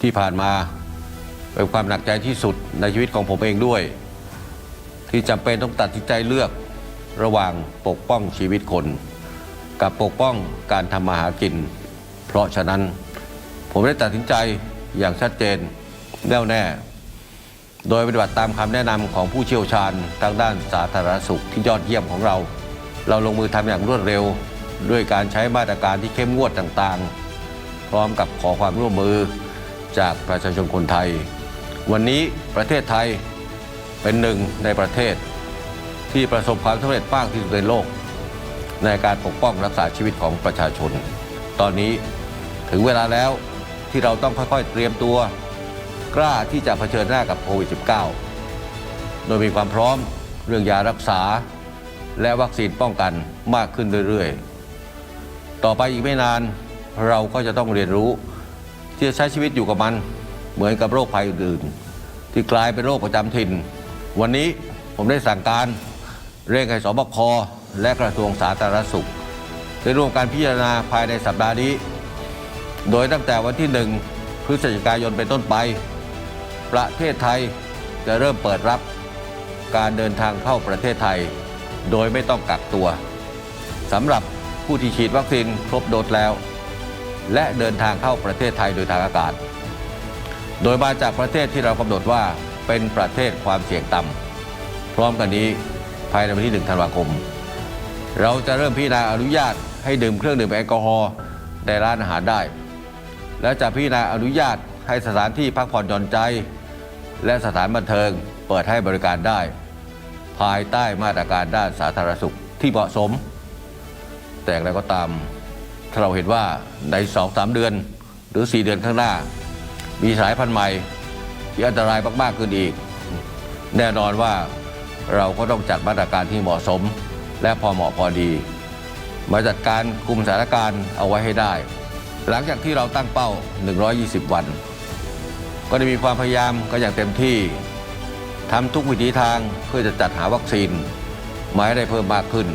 ที่ผ่านมาเป็นความหนักใจที่สุดในชีวิตของผมเองด้วย ที่จำเป็นต้องตัดสินใจเลือกระหว่างปกป้องชีวิตคน กับปกป้องการทำมาหากิน เพราะฉะนั้นผมได้ตัดสินใจอย่างชัดเจนแน่วแน่ โดยปฏิบัติตามคำแนะนำของผู้เชี่ยวชาญทางด้านสาธารณสุขที่ยอดเยี่ยมของเรา เราลงมือทำอย่างรวดเร็ว ด้วยการใช้มาตรการที่เข้มงวดต่างๆ พร้อมกับขอความร่วมมือ จากประชาชนคนไทย วันนี้ประเทศไทยเป็นหนึ่งในประเทศ ที่ประสบความสำเร็จมากที่สุดในโลก ในการปกป้องรักษาชีวิตของประชาชน ตอนนี้ถึงเวลาแล้วที่เราต้องค่อยๆเตรียมตัว กล้าที่จะเผชิญหน้ากับโควิด -19 โดยมีความพร้อมเรื่องยารักษา และวัคซีนป้องกันมากขึ้นเรื่อยๆ ต่อไปอีกไม่นานเราก็จะต้องเรียนรู้ ที่จะใช้ชีวิตอยู่กับมัน เหมือนกับโรคภัยอื่นๆ ที่กลายเป็นโรคประจำถิ่น วันนี้ผมได้สั่งการเร่งให้สบคและกระทรวงสาธารณสุข ได้ร่วมการพิจารณาภายในสัปดาห์นี้ โดยตั้งแต่วันที่ 1 พฤศจิกายนเป็นต้นไป ประเทศไทยจะเริ่มเปิดรับการเดินทางเข้าประเทศไทย โดยไม่ต้องกักตัวสำหรับผู้ที่ฉีดวัคซีนครบโดสแล้ว และเดินทางเข้าประเทศไทยโดยทางอากาศ โดยมาจากประเทศที่เรากำหนดว่าเป็นประเทศความเสี่ยงต่ำพร้อมกันนี้ภายในวันที่ 1 ธันวาคม เราจะเริ่มพิจารณาอนุญาตให้ดื่มเครื่องดื่มแอลกอฮอล์ในร้านอาหารได้ และจะพิจารณาอนุญาตให้สถานที่พักผ่อนหย่อนใจ และสถานบันเทิงเปิดให้บริการได้ ภายใต้มาตรการด้านสาธารณสุขที่เหมาะสม แต่อย่างไรก็ตาม ถ้าเราเห็นว่าในสองสามเดือน หรือ 4 เดือนข้างหน้า มีสายพันธุ์ใหม่ที่อันตรายมากๆขึ้นอีก แน่นอนว่าเราก็ต้องจัดมาตรการที่เหมาะสม และพอเหมาะพอดี มาจัดการคุมสถานการณ์เอาไว้ให้ได้ หลังจากที่เราตั้งเป้า 120 วัน ก็ได้มีความพยายามกันอย่างเต็มที่ทำทุกวิถีทางเพื่อจะจัดหาวัคซีนมาให้ได้เพิ่มมากขึ้น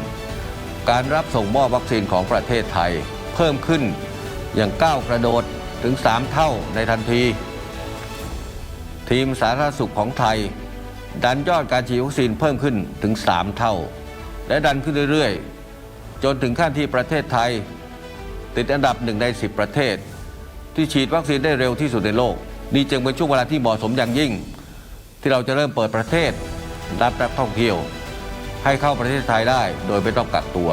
การรับส่งมอบวัคซีนของประเทศไทย เพิ่มขึ้นอย่างก้าวกระโดดถึง 3 เท่าในทันที ทีมสาธารณสุขของไทย ดันยอดการฉีดวัคซีนเพิ่มขึ้นถึง 3 เท่า และดันขึ้นเรื่อยๆ จนถึงขั้นที่ประเทศไทย ติดอันดับหนึ่งใน 10 ประเทศ ที่ฉีดวัคซีนได้เร็วที่สุดในโลก นี่จึงเป็นช่วงเวลาที่เหมาะสมอย่างยิ่ง ที่เราจะเริ่มเปิดประเทศรับนักท่องเที่ยว ให้เข้าประเทศไทยได้โดยไม่ต้องกักตัว